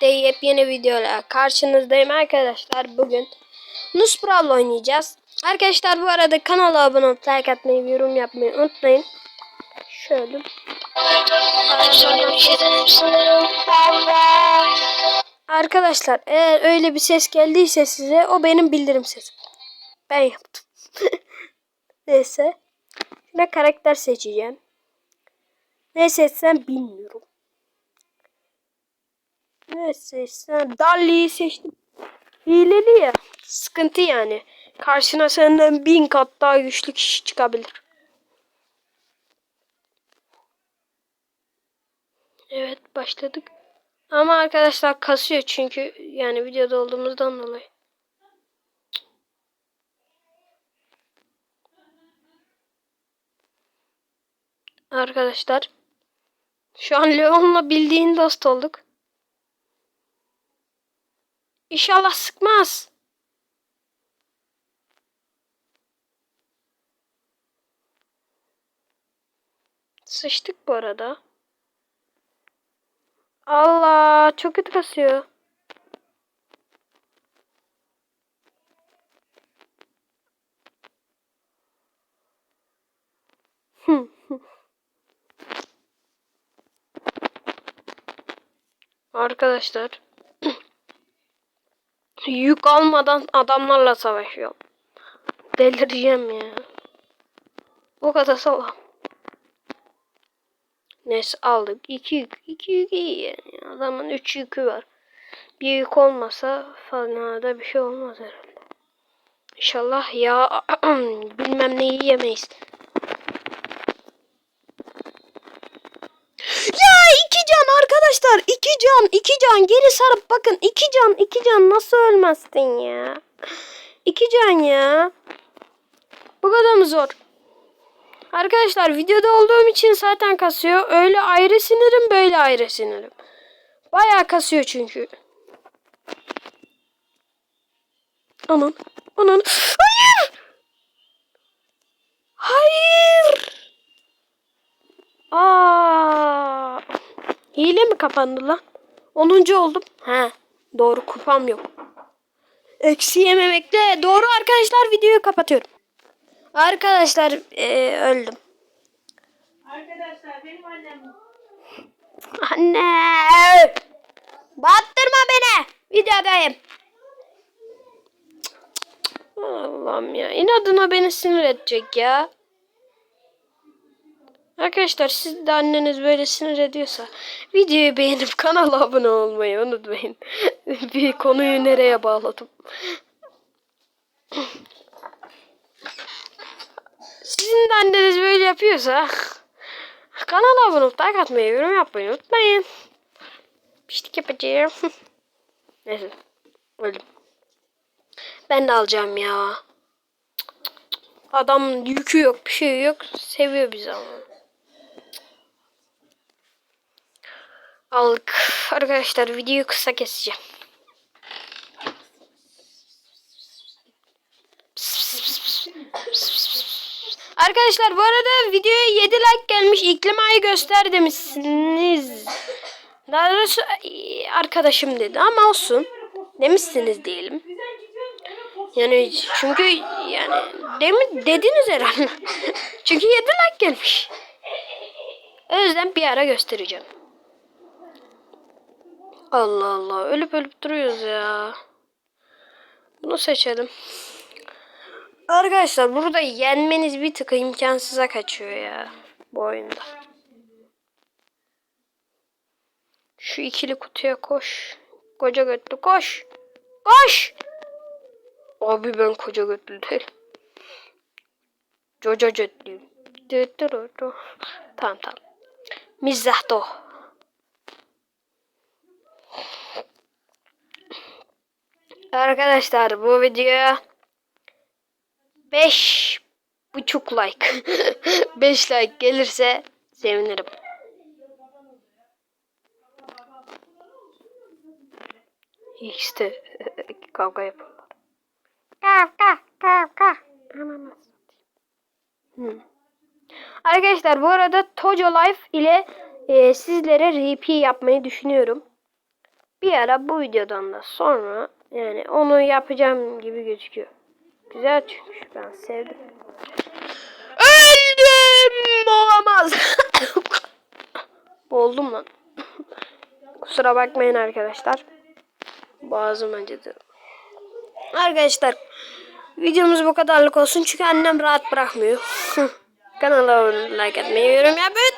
birlikte yepyeni videolar karşınızdayım arkadaşlar. Bugün Nuspral'la oynayacağız. Arkadaşlar bu arada kanala abone olup like atmayı, yorum yapmayı unutmayın. Şöyle. Arkadaşlar eğer öyle bir ses geldiyse size o benim bildirim sesim. Ben yaptım. Neyse. Şuna karakter seçeceğim. Ne seçsem bilmiyorum. Ne seçsem Dalli'yi seçtim. Hileli ya. Sıkıntı yani. Karşına senden bin kat daha güçlü kişi çıkabilir. Evet başladık. Ama arkadaşlar kasıyor çünkü yani videoda olduğumuzdan dolayı. Arkadaşlar şu an Leon'la bildiğin dost olduk. İnşallah sıkmaz. Sıçtık bu arada. Allah çok kötü kasıyor. Arkadaşlar yük almadan adamlarla savaşıyorum. Delireceğim ya. O kadar salam. Neyse aldık. İki yük. İki yük iyi yani. Adamın üç yükü var. Bir yük olmasa fena da bir şey olmaz herhalde. İnşallah ya bilmem neyi yemeyiz. Ya iki can arkadaşlar. iki can. iki can. Geri sarıp bakın. iki can. iki can. Nasıl ölmezsin ya? İki can ya. Bu kadar mı zor? Arkadaşlar videoda olduğum için zaten kasıyor. Öyle ayrı sinirim böyle ayrı sinirim. Bayağı kasıyor çünkü. Aman. Hayır. Hayır. Hile mi kapandı lan? 10. oldum. He. Doğru kupam yok. Eksi yememekle. Doğru arkadaşlar videoyu kapatıyorum. Arkadaşlar eee, öldüm. Arkadaşlar benim annem Anne! Battırma beni. Videodayım. Allah'ım ya. İnadına beni sinir edecek ya. Arkadaşlar siz de anneniz böyle sinir ediyorsa videoyu beğenip kanala abone olmayı unutmayın. Bir konuyu nereye bağladım. Sizin de anneniz böyle yapıyorsa kanala abone olup like atmayı, yorum yapmayı unutmayın. Piştik yapacağım. Neyse. Öldüm. Ben de alacağım ya. Adam yükü yok, bir şey yok. Seviyor bizi ama. Aldık. Arkadaşlar videoyu kısa keseceğim. Arkadaşlar bu arada videoya 7 like gelmiş. İklim ayı göster demişsiniz. Daha doğrusu e, arkadaşım dedi ama olsun. Demişsiniz diyelim. Yani çünkü yani demi, dediniz herhalde. çünkü 7 like gelmiş. O yüzden bir ara göstereceğim. Allah Allah ölüp ölüp duruyoruz ya. Bunu seçelim. Arkadaşlar burada yenmeniz bir tık imkansıza kaçıyor ya bu oyunda. Şu ikili kutuya koş. Koca götlü koş. Koş. Abi ben koca götlü değil. Coca götlüyüm. Tamam tamam. Mizah da o. Arkadaşlar bu videoya 5 buçuk like 5 like gelirse sevinirim. İşte kavga yapıyorlar. Kavga kavga. Hı. Arkadaşlar bu arada Tojo Life ile e, sizlere RP yapmayı düşünüyorum. bir ara bu videodan da sonra yani onu yapacağım gibi gözüküyor. Güzel çıkmış ben sevdim. Öldüm olamaz. Oldum lan. Kusura bakmayın arkadaşlar. Boğazım acıdı. Arkadaşlar videomuz bu kadarlık olsun çünkü annem rahat bırakmıyor. Kanala abone like atmayı, yorum yapmayı unutmayın.